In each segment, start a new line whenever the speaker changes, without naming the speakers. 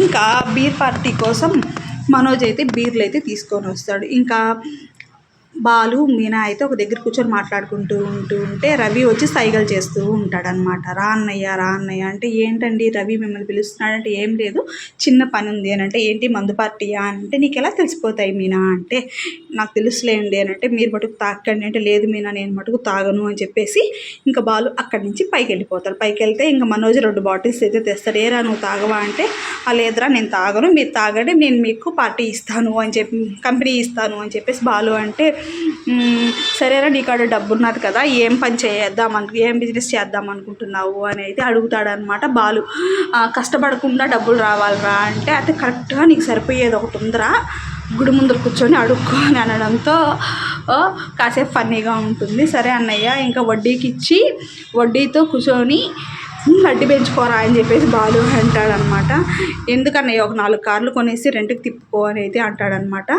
ఇంకా beer party కోసం మనోజ్ అయితే బీర్లు అయితే తీసుకొని వస్తాడు. ఇంకా బాలు మీనా అయితే ఒక దగ్గర కూర్చొని మాట్లాడుకుంటూ ఉంటూ ఉంటే రవి వచ్చి సైగలు చేస్తూ ఉంటాడనమాట రా అన్నయ్య రా అన్నయ్య. అంటే ఏంటండి రవి మిమ్మల్ని పిలుస్తున్నాడంటే ఏం లేదు చిన్న పని ఉంది అని అంటే ఏంటి మందు పార్టీయా? అంటే నీకు ఎలా తెలిసిపోతాయి మీనా? అంటే నాకు తెలుసులేండి అని అంటే మీరు మటుకు తాకండి అంటే లేదు మీనా నేను మటుకు తాగను అని చెప్పేసి ఇంకా బాలు అక్కడి నుంచి పైకి వెళ్ళిపోతాడు పైకి వెళ్తే ఇంకా మనోజ్ రెండు బాటిల్స్ అయితే తెస్తాడు. ఏరా నువ్వు తాగవా? అంటే ఆ లేదురా నేను తాగను. మీరు తాగండి నేను మీకు పార్టీ ఇస్తాను అని చెప్పి కంపెనీ ఇస్తాను అని చెప్పేసి బాలు అంటే సరేరా నీ కాడ డబ్బు ఉన్నది కదా ఏం పని చేద్దాం అను ఏం బిజినెస్ చేద్దాం అనుకుంటున్నావు అని అయితే అడుగుతాడనమాట బాలు. కష్టపడకుండా డబ్బులు రావాలిరా అంటే అయితే కరెక్ట్గా నీకు సరిపోయేది ఒకటి ఉందిరా. గుడి ముందర కూర్చొని అడుక్కో అని అనడంతో కాసేపు ఫన్నీగా ఉంటుంది. సరే అన్నయ్య ఇంకా వడ్డీకి ఇచ్చి వడ్డీతో కూర్చొని వడ్డీ పెంచుకోరా అని చెప్పేసి బాలు అంటాడనమాట. ఎందుకన్నయ్య ఒక నాలుగు కార్లు కొనేసి రెంట్కి తిప్పుకో అని అయితే అంటాడనమాట.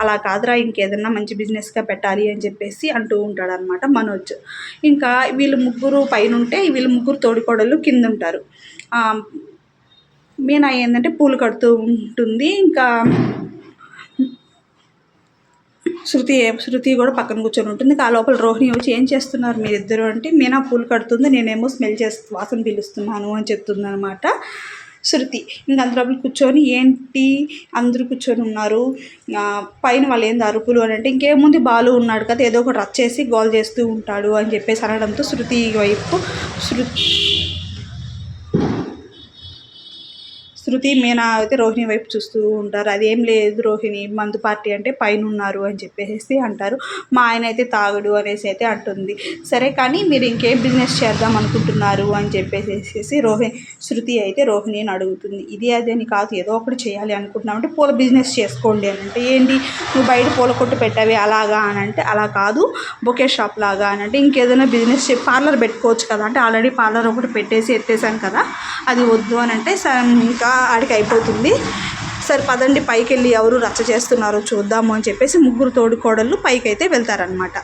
అలా కాదురా ఇంకేదన్నా మంచి బిజినెస్గా పెట్టాలి అని చెప్పేసి అంటూ ఉంటాడనమాట మనోజ్. ఇంకా వీళ్ళు ముగ్గురు పైన ఉంటే వీళ్ళు ముగ్గురు తోడికోడళ్ళు కింద ఉంటారు మీనా ఏంటంటే పూలు కడుతూ ఉంటుంది. ఇంకా శృతి శృతి కూడా పక్కన కూర్చొని ఉంటుంది. ఆ లోపల రోహిణి వచ్చి ఏం చేస్తున్నారు మీరిద్దరు అంటే మీనా పూలు కడుతుంది నేనేమో స్మెల్ చేస్తు వాసన పిలుస్తున్నాను అని చెప్తుంది అనమాట శృతి. ఇంక అందులో కూర్చొని ఏంటి? అందరూ కూర్చొని ఉన్నారు. పైన వాళ్ళు ఏంది అరుపులు? అని అంటే ఇంకేముంది బాలు ఉన్నాడు కదా ఏదో ఒకటి రచ్చేసి గోల్ చేస్తూ ఉంటాడు అని చెప్పేసి అనడంతో శృతి వైపు శృతి శృతి మీనా అయితే రోహిణి వైపు చూస్తూ ఉంటారు. అదేం లేదు రోహిణి మందు పార్టీ అంటే పైన ఉన్నారు అని చెప్పేసి అంటారు. మా ఆయన అయితే తాగుడు అనేసి అయితే అంటుంది. సరే కానీ మీరు ఇంకేం బిజినెస్ చేద్దాం అనుకుంటున్నారు అని చెప్పేసి రోహిణి శృతి అయితే రోహిణిని అడుగుతుంది. ఇది అది అని కాదు ఏదో ఒకటి చేయాలి అనుకుంటున్నామంటే పూల బిజినెస్ చేసుకోండి అని అంటే ఏంటి? నువ్వు బయట పూల కొట్టు పెట్టావి అలాగా అని అంటే అలా కాదు బొకే షాప్ లాగా అని అంటే ఇంకేదైనా బిజినెస్ పార్లర్ పెట్టుకోవచ్చు కదా అంటే ఆల్రెడీ పార్లర్ ఒకటి పెట్టేసి ఎత్తేసాను కదా అది వద్దు అని అంటే స- ఇంకా ఆడికి అయిపోతుంది సరే పదండి పైకి వెళ్ళి ఎవరు రచ్చ చేస్తున్నారో చూద్దాము అని చెప్పేసి ముగ్గురు తోడుకోడళ్ళు పైకి అయితే వెళ్తారనమాట